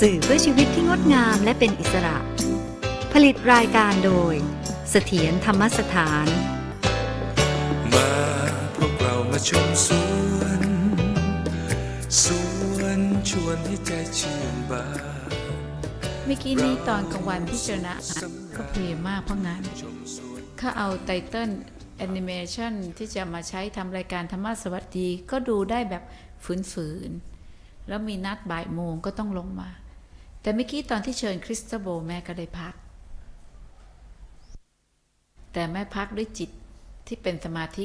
สื่อเพื่อชีวิตที่งดงามและเป็นอิสระ ผลิตรายการโดย เสถียรธรรมสถาน มาพวกเรามาชมสวนสวนชวนให้ใจชื่นบาน เมื่อกี้นี้ตอนกลางวันพิจารณาอ่านก็เพลมากเพราะงานเขาเอาไตเติลแอนิเมชันที่จะมาใช้ทำรายการธรรมะสวัสดี ก็ดูได้แบบฝืนๆ แล้วมีนัดบ่ายโมงก็ต้องลงมา แต่เมื่อกี้ตอนที่เชิญคริสตโบแม่ก็ได้พัก แต่แม่พักด้วยจิตที่เป็นสมาธิ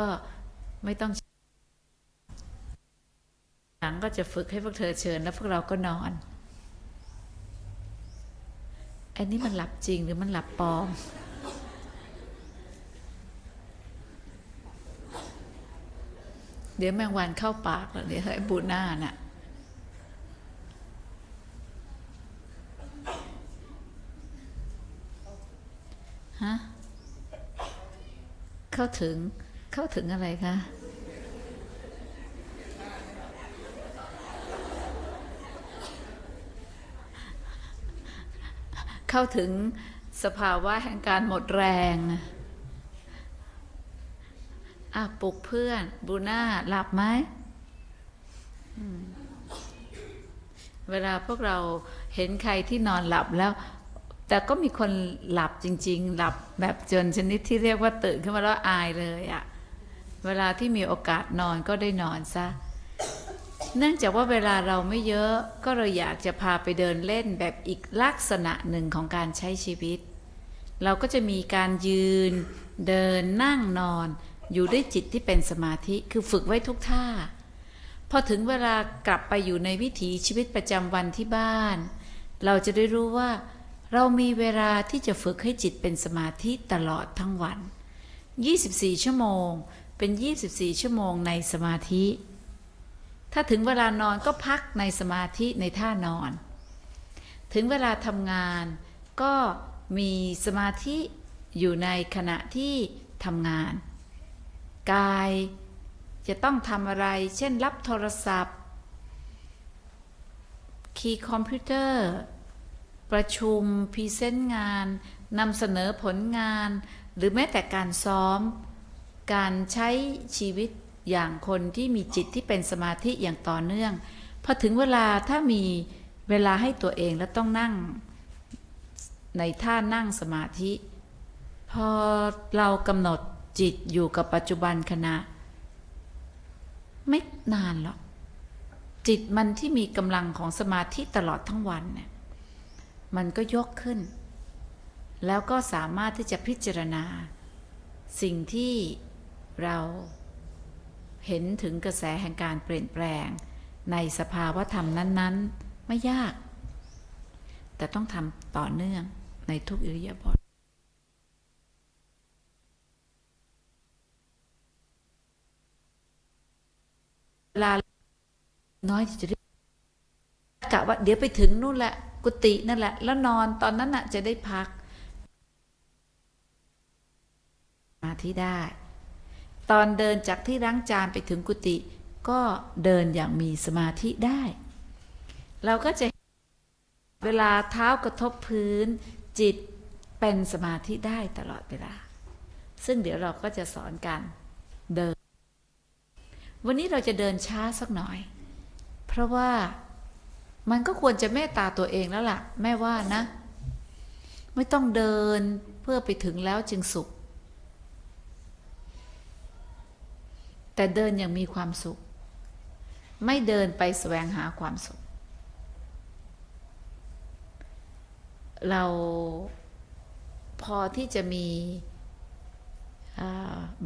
ก็ไม่ต้องหลังก็จะฝึกให้พวกเธอเชิญแล้วพวกเราก็นอนอันนี้มันหลับจริงหรือมันหลับปลอม เดี๋ยวแมงวันเข้าปากแล้วเดี๋ยวไอ้บูน่าน่ะ เข้าถึงเข้าถึงอะไรคะเข้าถึงสภาวะแห่งการหมดแรงอะปลุกเพื่อนบูน่าหลับไหมมเวลาพวกเราเห็นใครที่นอนหลับแล้ว แต่ก็มีคนหลับจริง ๆ หลับแบบจนชนิดที่เรียกว่าตื่นขึ้นมาแล้วอายเลยอะเวลาที่มีโอกาสนอนก็ได้นอนซะ เนื่องจากว่าเวลาเราไม่เยอะก็เราอยากจะพาไปเดินเล่นแบบอีกลักษณะหนึ่งของการใช้ชีวิต เราก็จะมีการยืน เดินนั่งนอน อยู่ด้วยจิตที่เป็นสมาธิคือฝึกไว้ทุกท่า พอถึงเวลากลับไปอยู่ในวิถีชีวิตประจำวันที่บ้าน เราจะได้รู้ว่า เรามีเวลาที่จะฝึกให้จิตเป็นสมาธิตลอดทั้งวัน 24 ชั่วโมง เป็น 24 ชั่วโมงในสมาธิ ถ้าถึงเวลานอนก็พักในสมาธิในท่านอน ถึงเวลาทำงานก็มีสมาธิอยู่ในขณะที่ทำงาน กายจะต้องทำอะไร เช่นรับโทรศัพท์ คีย์คอมพิวเตอร์ ประชุมพรีเซนต์งานนำเสนอผลงาน หรือแม้แต่การซ้อม การใช้ชีวิตอย่างคนที่มีจิตที่เป็นสมาธิอย่างต่อเนื่องพอถึงเวลาถ้ามีเวลาให้ตัวเองแล้วต้องนั่ง ในท่านั่งสมาธิ พอเรากำหนดจิตอยู่กับปัจจุบันขณะ ไม่นานหรอกจิตมันที่มีกำลังของสมาธิตลอดทั้งวันเนี่ย มันก็ยกขึ้น แล้วก็สามารถที่จะพิจารณา สิ่งที่เราเห็นถึงกระแสแห่งการเปลี่ยนแปลง ในสภาวะธรรมนั้น ๆ ไม่ยาก แต่ต้องทำต่อเนื่องในทุกอิริยาบถเวลาน้อยจะได้กะว่าเดี๋ยวไปถึงนู่นแหละ กุฏินั่นแหละ แล้วนอนตอนนั้นน่ะจะได้พักมาที่ได้ ตอนเดินจากที่ล้างจานไปถึงกุฏิก็เดินอย่างมีสมาธิได้ เราก็จะเวลาเท้ากระทบพื้น จิตเป็นสมาธิได้ตลอดเวลา ซึ่งเดี๋ยวเราก็จะสอนกันเดิน วันนี้เราจะเดินช้าสักหน่อย เพราะว่า มันก็ควรจะเมตตาตัวเองแล้วล่ะ แม่ว่านะ ไม่ต้องเดินเพื่อไปถึงแล้วจึงสุข แต่เดินอย่างมีความสุข ไม่เดินไปแสวงหาความสุข เราพอที่จะมี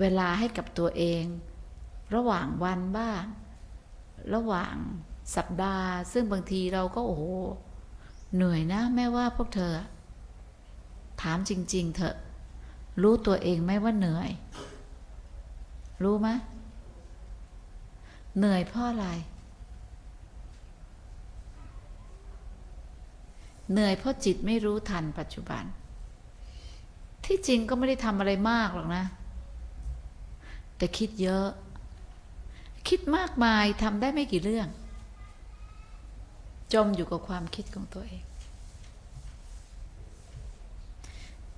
เวลาให้กับตัวเอง ระหว่างวันบ้าง ระหว่าง สัปดาห์ ซึ่งบางทีเราก็โอ้โหเหนื่อยนะแม่ว่าพวกเธอ ถามจริง ๆ เถอะ รู้ตัวเองไหมว่าเหนื่อย รู้ไหมเหนื่อยเพราะอะไร เหนื่อยเพราะจิตไม่รู้ทันปัจจุบัน ที่จริงก็ไม่ได้ทำอะไรมากหรอกนะ แต่คิดเยอะ คิดมากมายทำได้ไม่กี่เรื่อง จมอยู่กับความคิดของตัวเอง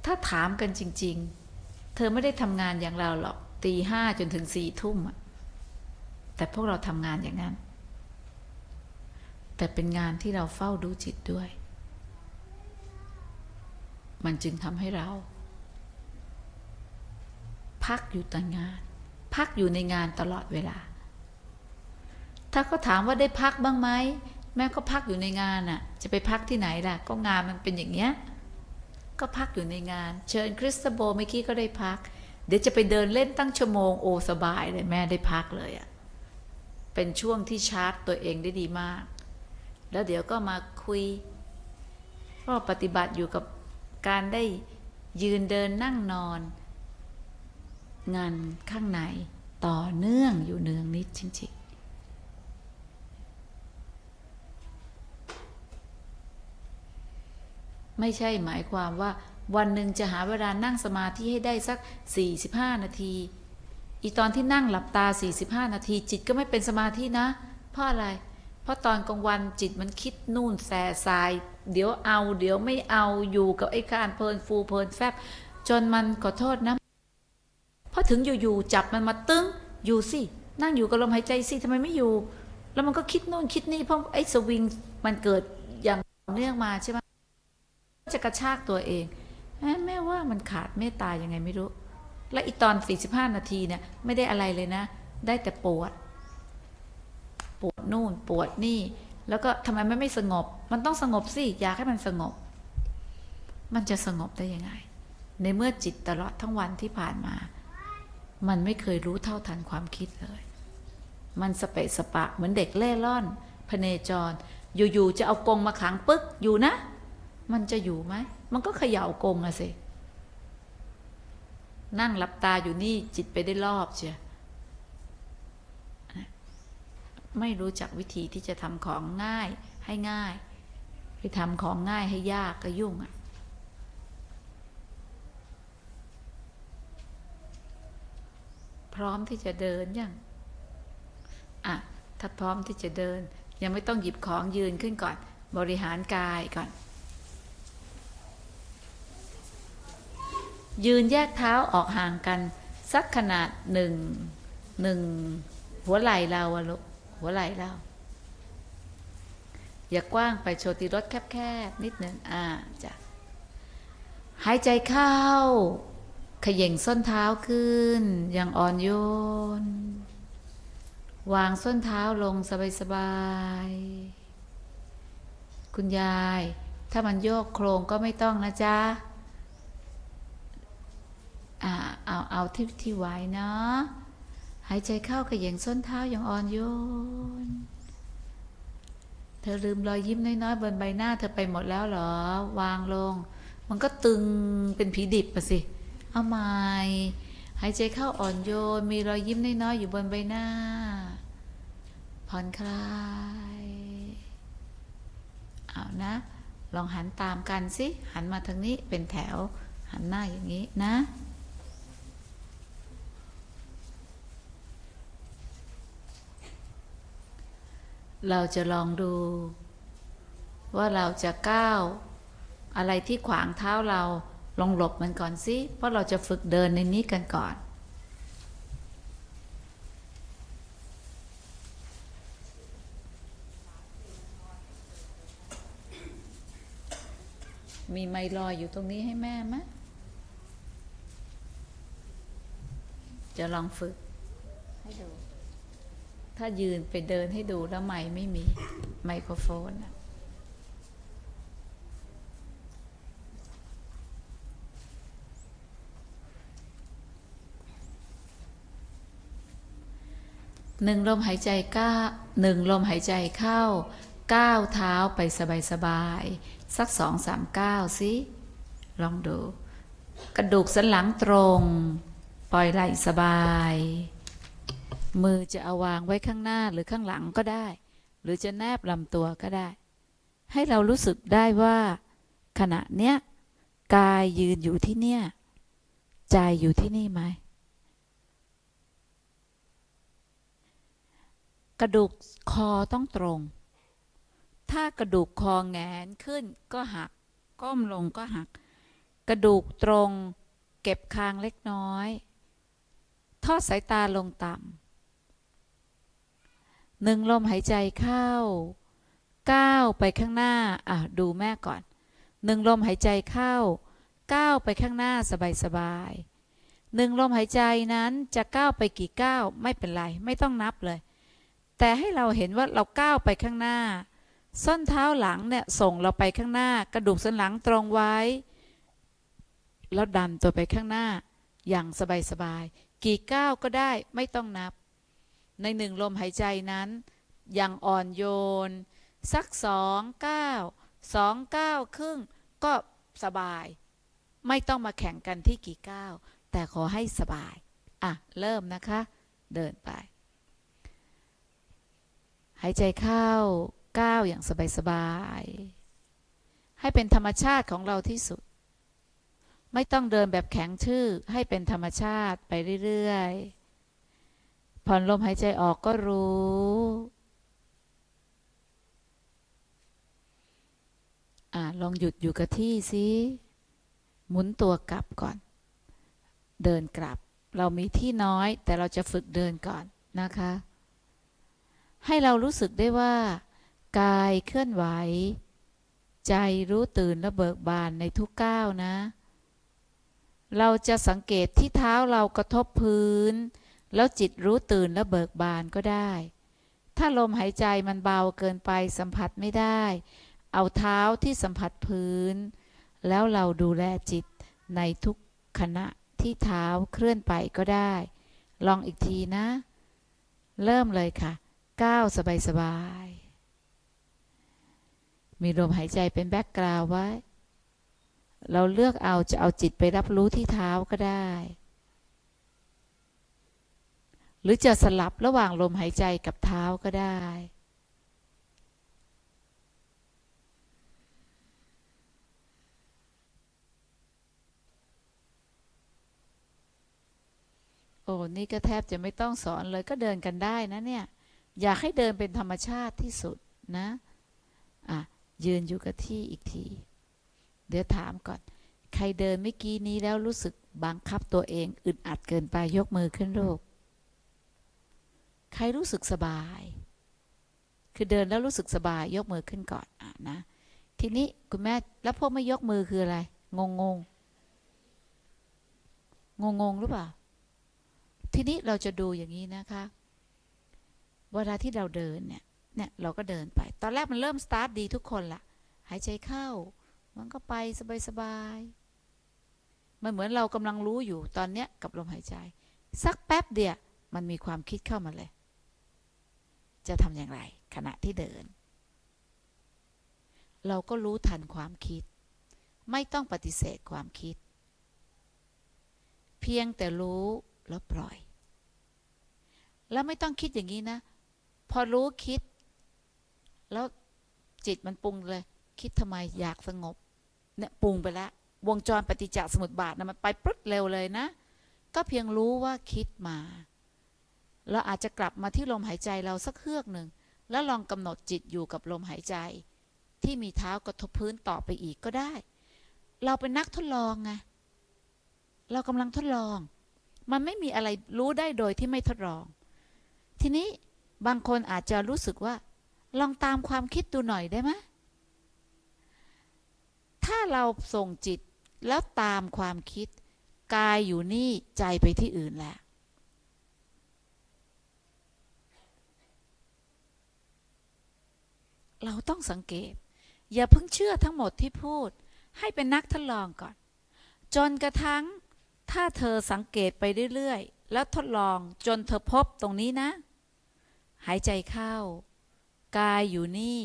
ถ้าถามกันจริง ๆ เธอไม่ได้ทำงานอย่างเราหรอกตีห้าจนถึงสี่ทุ่มแต่พวกเราทำงานอย่างนั้น แต่เป็นงานที่เราเฝ้าดูจิตด้วย มันจึงทำให้เรา พักอยู่แต่งาน พักอยู่ในงานตลอดเวลา ถ้าเขาถามว่าได้พักบ้างไหม แม่ก็พักอยู่ในงานน่ะ จะไปพักที่ไหนล่ะ ก็งานมันเป็นอย่างเนี้ย ก็พักอยู่ในงาน เชิญคริสตโบเมื่อกี้ก็ได้พัก เดี๋ยวจะไปเดินเล่นตั้งชั่วโมงโอสบายเลยแม่ได้พักเลยอะ่ะ เป็นช่วงที่ชาร์จตัวเองได้ดีมาก แล้วเดี๋ยวก็มาคุย ก็ปฏิบัติอยู่กับการได้ยืนเดินนั่งนอน งานข้างในต่อเนื่องอยู่เนืองนิดจริงๆ ไม่ใช่หมายความว่า วันหนึ่งจะหาเวลานั่งสมาธิให้ได้สัก 45 นาที อีตอนที่นั่งหลับตา 45 นาที จิตก็ไม่เป็นสมาธินะ เพราะอะไร เพราะตอนกลางวันจิตมันคิดนู่นแส่สาย เดี๋ยวเอา เดี๋ยวไม่เอาอยู่กับไอ้การเพลินฟูเพลินแฟบ จนมันขอโทษนะพอถึงอยู่ๆจับมันมาตึงอยู่สินั่งอยู่กับลมหายใจสิทำไมไม่อยู่ แล้วมันก็คิดนู่นคิดนี่เพราะไอ้สวิงมันเกิดอย่างต่อเนื่องมาใช่ไหม จะกระชากตัวเองแม่ว่ามันขาดเมตตายังไงไม่รู้ และอีตอน 45 นาทีเนี่ยไม่ได้อะไรเลยนะ ได้แต่ปวด ปวดนู่นปวดนี่ แล้วก็ทำไมมันไม่สงบ มันต้องสงบสิอยากให้มันสงบ มันจะสงบได้ยังไง ในเมื่อจิตตลอดทั้งวันที่ผ่านมา มันไม่เคยรู้เท่าทันความคิดเลย มันสเปะสปะเหมือนเด็กเล่ร่อนพเนจร อยู่ๆจะเอากงมาขังปึ๊กอยู่นะ มันจะอยู่ไหม มันก็เขย่ากงอะสิ นั่งหลับตาอยู่นี่จิตไปได้รอบเชียไม่รู้จักวิธีที่จะทำของง่ายให้ง่าย ไปทำของง่ายให้ยากก็ยุ่งอะพร้อมที่จะเดินยังอะถ้าพร้อมที่จะเดิน ยังไม่ต้องหยิบของยืนขึ้นก่อน บริหารกายก่อน ยืนแยกเท้าออกห่างกัน สักขนาดหนึ่งหนึ่งหัวไหล่เราอะลูกหัวไหล่เรา อย่ากว้างไปโชติรสแคบๆนิดหนึ่งอ่าจ้ะหายใจเข้า ขย่งส้นเท้าขึ้น อย่างอ่อนโยน วางส้นเท้าลงสบายๆคุณยาย ถ้ามันโยกโครงก็ไม่ต้องนะจ๊ะ อ่าเอาเอาที่ที่ไหวเนาะหายใจเข้าขย่งส้นเท้าอย่างอ่อนโยน เธอลืมรอยยิ้มน้อยๆบนใบหน้าเธอไปหมดแล้วเหรอ วางลง มันก็ตึงเป็นผีดิบปะสิ เอาใหม่หายใจเข้าอ่อนโยน มีรอยยิ้มน้อยๆอยู่บนใบหน้า ผ่อนคลายเอานะ ลองหันตามกันสิ หันมาทางนี้เป็นแถว หันหน้าอย่างนี้นะ เราจะลองดู ว่าเราจะก้าวอะไรที่ขวางเท้าเราลองหลบมันก่อนสิเพราะเราจะฝึกเดินในนี้กันก่อนมีไมลอยอยู่ตรงนี้ให้แม่ไหมจะลองฝึกให้ดู ถ้ายืนไปเดินให้ดูแล้วไมค์ไม่มีไมโครโฟนหนึ่งลมหายใจก้าหนึ่งลมหายใจเข้าก้าวเท้าไปสบายๆสักสองสามก้าวสิลองดู กระดูกสันหลังตรง ปล่อยไหล่สบาย มือจะเอาวางไว้ข้างหน้าหรือข้างหลังก็ได้ หรือจะแนบลำตัวก็ได้ ให้เรารู้สึกได้ว่า ขณะเนี้ยกายยืนอยู่ที่เนี่ย ใจอยู่ที่นี่ไหมกระดูกคอต้องตรง ถ้ากระดูกคอแงนขึ้นก็หัก ก้มลงก็หัก กระดูกตรง เก็บคางเล็กน้อย ทอดสายตาลงต่ำ หนึ่งลมหายใจเข้าก้าวไปข้างหน้า อะ ดูแม่ก่อนหนึ่งลมหายใจเข้าก้าวไปข้างหน้าสบายๆหนึ่งลมหายใจนั้นจะก้าวไปกี่ก้าวไม่เป็นไรไม่ต้องนับเลย แต่ให้เราเห็นว่าเราก้าวไปข้างหน้า ส้นเท้าหลังเนี่ยส่งเราไปข้างหน้า กระดูกสันหลังตรงไว้ แล้วดันตัวไปข้างหน้า อย่างสบายๆกี่ก้าวก็ได้ไม่ต้องนับ ในหนึ่งลมหายใจนั้น อย่างอ่อนโยน สักสองเก้าสองเก้าครึ่งก็สบาย ไม่ต้องมาแข่งกันที่กี่ก้าวแต่ขอให้สบาย อะ เริ่มนะคะ เดินไป หายใจเข้าก้าวอย่างสบายๆให้เป็นธรรมชาติของเราที่สุด ไม่ต้องเดินแบบแข็งชื่อให้เป็นธรรมชาติไปเรื่อยๆ ผ่อนลมหายใจออกก็รู้ อ่าลองหยุดอยู่กับที่สิหมุนตัวกลับก่อน เดินกลับ เรามีที่น้อยแต่เราจะฝึกเดินก่อนนะคะ ให้เรารู้สึกได้ว่า กายเคลื่อนไหว ใจรู้ตื่นและเบิกบานในทุกก้าวนะ เราจะสังเกตที่เท้าเรากระทบพื้น แล้วจิตรู้ตื่นและเบิกบานก็ได้ ถ้าลมหายใจมันเบาเกินไปสัมผัสไม่ได้ เอาเท้าที่สัมผัสพื้น แล้วเราดูแลจิตในทุกขณะที่เท้าเคลื่อนไปก็ได้ ลองอีกทีนะ เริ่มเลยค่ะก้าวสบายๆมีลมหายใจเป็นแบ็กกราวไว้ เราเลือกเอาจะเอาจิตไปรับรู้ที่เท้าก็ได้ หรือจะสลับระหว่างลมหายใจกับเท้าก็ได้ โอ้นี่ก็แทบจะไม่ต้องสอนเลยก็เดินกันได้นะเนี่ย อยากให้เดินเป็นธรรมชาติที่สุดนะอะยืนอยู่กับที่อีกที เดี๋ยวถามก่อน ใครเดินเมื่อกี้นี้แล้วรู้สึกบังคับตัวเองอึดอัดเกินไปยกมือขึ้นลูก ใครรู้สึกสบาย คือเดินแล้วรู้สึกสบาย ยกมือขึ้นก่อนอะนะ ทีนี้คุณแม่แล้วพวกไม่ยกมือคืออะไรงงงงงงงหรือเปล่า ทีนี้เราจะดูอย่างนี้นะคะ เวลาที่เราเดินเนี่ย เนี่ยเราก็เดินไป ตอนแรกมันเริ่มสตาร์ทดีทุกคนละหายใจเข้า มันก็ไปสบายๆ มันเหมือนเรากำลังรู้อยู่ตอนเนี้ยกับลมหายใจ สักแป๊บเดียวมันมีความคิดเข้ามาเลย จะทำอย่างไร ขณะที่เดิน เราก็รู้ทันความคิด ไม่ต้องปฏิเสธความคิด เพียงแต่รู้แล้วปล่อย แล้วไม่ต้องคิดอย่างนี้นะ พอรู้คิด แล้วจิตมันปรุงเลย คิดทำไมอยากสงบ เนี่ยปรุงไปแล้ว วงจรปฏิจจสมุปบาทนะมันไปปึ๊ดเร็วเลยนะ ก็เพียงรู้ว่าคิดมา เราอาจจะกลับมาที่ลมหายใจเราสักเครือกหนึ่ง แล้วลองกำหนดจิตอยู่กับลมหายใจ ที่มีเท้ากระทบพื้นต่อไปอีกก็ได้ เราเป็นนักทดลองไงเรากำลังทดลอง มันไม่มีอะไรรู้ได้โดยที่ไม่ทดลอง ทีนี้บางคนอาจจะรู้สึกว่า ลองตามความคิดดูหน่อยได้ไหมถ้าเราส่งจิตแล้วตามความคิด กายอยู่นี่ใจไปที่อื่นแล้ว เราต้องสังเกต อย่าเพิ่งเชื่อทั้งหมดที่พูด ให้เป็นนักทดลองก่อน จนกระทั่งถ้าเธอสังเกตไปเรื่อยๆ แล้วทดลองจนเธอพบตรงนี้นะ หายใจเข้า กายอยู่นี่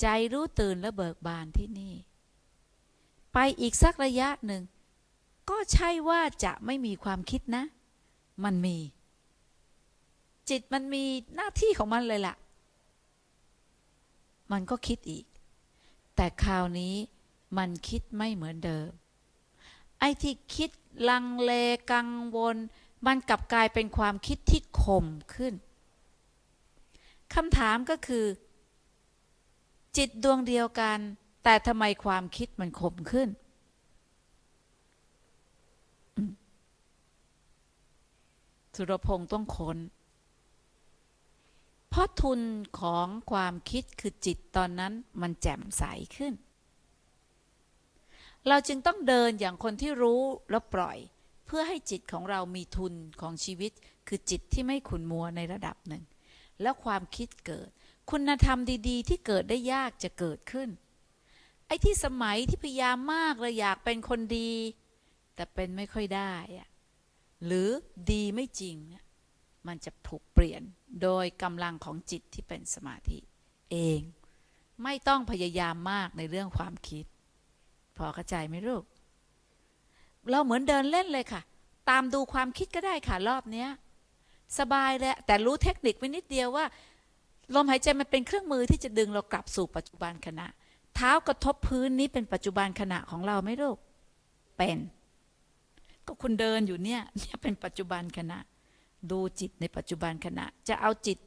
ใจรู้ตื่นและเบิกบานที่นี่ ไปอีกสักระยะหนึ่ง ก็ใช่ว่าจะไม่มีความคิดนะ มันมี จิตมันมีหน้าที่ของมันเลยล่ะ มันก็คิดอีก แต่คราวนี้มันคิดไม่เหมือนเดิม ไอ้ที่คิดลังเลกังวล มันกลับกลายเป็นความคิดที่ข่มขึ้นคำถามก็คือ จิตดวงเดียวกัน แต่ทำไมความคิดมันคมขึ้น สุรพงษ์ต้องค้น เพราะทุนของความคิดคือจิตตอนนั้นมันแจ่มใสขึ้น เราจึงต้องเดินอย่างคนที่รู้แล้วปล่อย เพื่อให้จิตของเรามีทุนของชีวิต คือจิตที่ไม่ขุนมัวในระดับหนึ่ง แล้วความคิดเกิด คุณธรรมดี ๆ ที่เกิดได้ยากจะเกิดขึ้น ไอ้ที่สมัยที่พยายามมากเลยอยากเป็นคนดี แต่เป็นไม่ค่อยได้อะหรือดีไม่จริงอะ มันจะถูกเปลี่ยนโดยกำลังของจิตที่เป็นสมาธิ เอง ไม่ต้องพยายามมากในเรื่องความคิด พอเข้าใจไหมลูก เราเหมือนเดินเล่นเลยค่ะ ตามดูความคิดก็ได้ค่ะรอบเนี้ย สบายเลยแต่รู้เทคนิคไว้นิดเดียวว่าลมหายใจมันเป็นเครื่องมือที่จะดึงเรากลับสู่ปัจจุบันขณะ เท้ากระทบพื้นนี้เป็นปัจจุบันขณะของเราไหมลูก เป็น ก็คุณเดินอยู่เนี่ยเนี่ยเป็นปัจจุบันขณะ ดูจิตในปัจจุบันขณะ จะเอาจิต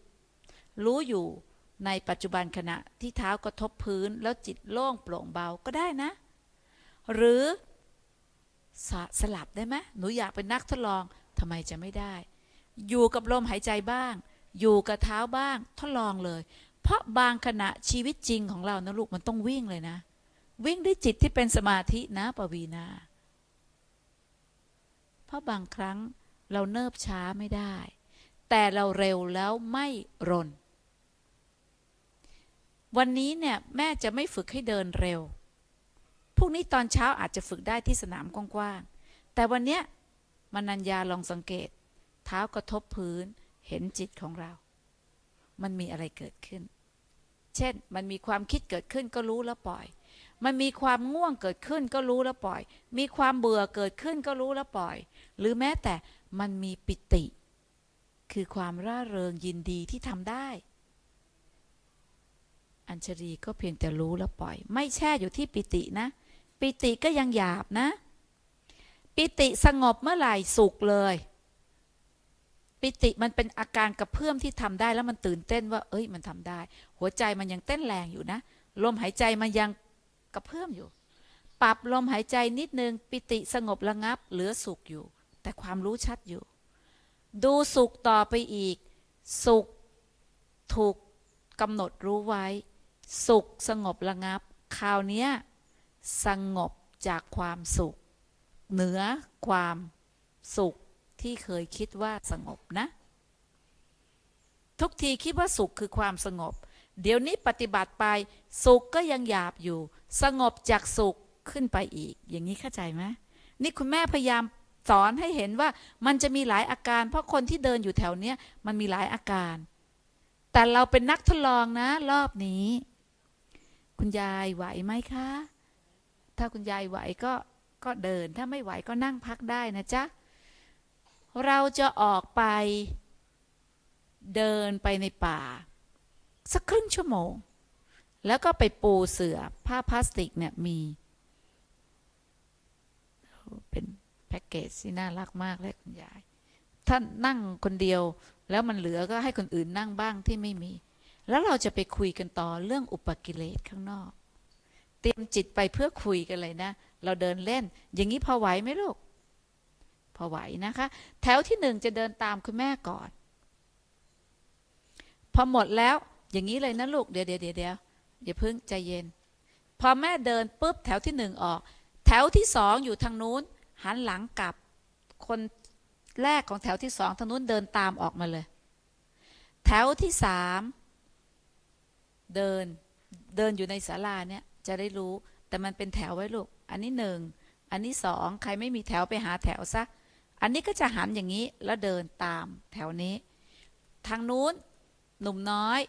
รู้อยู่ในปัจจุบันขณะที่เท้ากระทบพื้นแล้วจิตโล่งโปร่งเบาก็ได้นะ หรือสสลับได้ไหมหนูอยากเป็นนักทดลองทำไมจะไม่ได้ อยู่กับลมหายใจบ้าง อยู่กับเท้าบ้างทดลองเลย เพราะบางขณะชีวิตจริงของเรานะลูกมันต้องวิ่งเลยนะ วิ่งด้วยจิตที่เป็นสมาธินะปวีนาเพราะบางครั้ง เราเนิบช้าไม่ได้ แต่เราเร็วแล้วไม่รน วันนี้เนี่ยแม่จะไม่ฝึกให้เดินเร็วพรุ่งนี้ตอนเช้าอาจจะฝึกได้ที่สนามกว้างๆ แต่วันเนี้ยมานัญญาลองสังเกต เท้ากระทบพื้นเห็นจิตของเรา มันมีอะไรเกิดขึ้น เช่น มันมีความคิดเกิดขึ้นก็รู้แล้วปล่อยมันมีความง่วงเกิดขึ้นก็รู้แล้วปล่อย มีความเบื่อเกิดขึ้นก็รู้แล้วปล่อย หรือแม้แต่ มันมีปิติ คือความร่าเริงยินดีที่ทำได้ อัญชลีก็เพียงแต่รู้แล้วปล่อย ไม่แช่อยู่ที่ปิตินะ ปิติก็ยังหยาบนะ ปิติสงบเมื่อไหร่สุขเลย ปิติมันเป็นอาการกระเพื่อมที่ทำได้แล้วมันตื่นเต้นว่า เอ้ยมันทำได้ หัวใจมันยังเต้นแรงอยู่นะ ลมหายใจมันยังกระเพื่อมอยู่ ปรับลมหายใจนิดนึง ปิติสงบระงับเหลือสุขอยู่ แต่ความรู้ชัดอยู่ ดูสุขต่อไปอีก สุขถูกกำหนดรู้ไว้ สุขสงบระงับ คราวนี้สงบจากความสุข เหนือความสุขที่เคยคิดว่าสงบนะ ทุกทีคิดว่าสุขคือความสงบ เดี๋ยวนี้ปฏิบัติไป สุขก็ยังหยาบอยู่ สงบจากสุขขึ้นไปอีก อย่างนี้เข้าใจไหมนี่คุณแม่พยายาม สอนให้เห็นว่ามันจะมีหลายอาการ เพราะคนที่เดินอยู่แถวเนี้ยมันมีหลายอาการ แต่เราเป็นนักทดลองนะ รอบนี้ คุณยายไหวไหมคะ ถ้าคุณยายไหวก็ก็เดิน ถ้าไม่ไหวก็นั่งพักได้นะจ๊ะ เราจะออกไป เดินไปในป่า สักครึ่งชั่วโมง แล้วก็ไปปูเสือผ้าพลาสติกเนี่ยมีเป็น พ็กเกจที่น่ารักมากเลยคุณยายท่านนั่งคนเดียวแล้วมันเหลือก็ให้คนอื่นนั่งบ้างที่ไม่มี แล้วเราจะไปคุยกันต่อเรื่องอุปกิเลสข้างนอก เตรียมจิตไปเพื่อคุยกันเลยนะ เราเดินเล่น อย่างนี้พอไหวไหมลูก พอไหวนะคะ แถวที่หนึ่งจะเดินตามคุณแม่ก่อน พอหมดแล้วอย่างนี้เลยนะลูก เดี๋ยวเดี๋ยวเดี๋ยวเดี๋ยวอย่าเพิ่งใจเย็น พอแม่เดินปุ๊บแถวที่หนึ่งออก แถวที่สองอยู่ทางนู้น หันหลังกลับ คนแรกของแถวที่สองทางนู้นเดินตามออกมาเลย แถวที่สามเดินเดินอยู่ในศาลาเนี่ยจะได้รู้แต่มันเป็นแถวไว้ลูก อันนี้หนึ่งอันนี้สองใครไม่มีแถวไปหาแถวซะ อันนี้ก็จะหันอย่างนี้แล้วเดินตามแถวนี้ ทางนู้นหนุ่มน้อย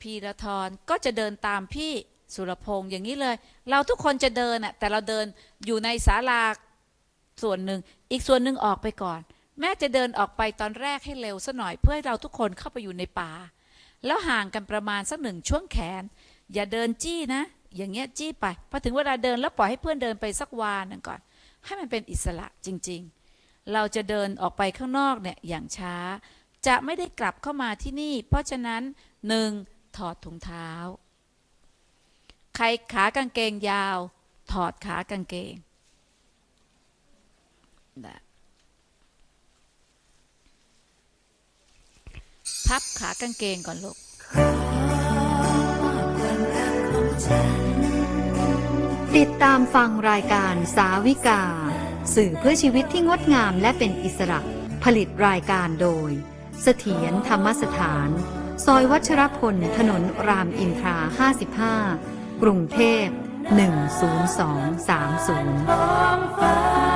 พีรทรก็จะเดินตามพี่สุรพงษ์อย่างนี้เลย เราทุกคนจะเดินอะแต่เราเดินอยู่ในศาลา ส่วนหนึ่ง อีกส่วนหนึ่งออกไปก่อน แม่จะเดินออกไปตอนแรกให้เร็วซะหน่อยเพื่อให้เราทุกคนเข้าไปอยู่ในป่า แล้วห่างกันประมาณสักหนึ่งช่วงแขน อย่าเดินจี้นะ อย่างเงี้ยจี้ไปพอถึงเวลาเดินแล้วปล่อยให้เพื่อนเดินไปสักวานหนึ่งก่อน ให้มันเป็นอิสระจริง ๆ เราจะเดินออกไปข้างนอกเนี่ยอย่างช้า จะไม่ได้กลับเข้ามาที่นี่ เพราะฉะนั้นหนึ่งถอดถุงเท้า ใครขากางเกงยาว ถอดขากางเกง นะพับขากางเกงก่อนลูกติดตามฟังรายการสาวิกา สื่อเพื่อชีวิตที่งดงามและเป็นอิสระ ผลิตรายการโดย เสถียรธรรมสถาน ซอยวัชรพล ถนนรามอินทรา 55 กรุงเทพ 10230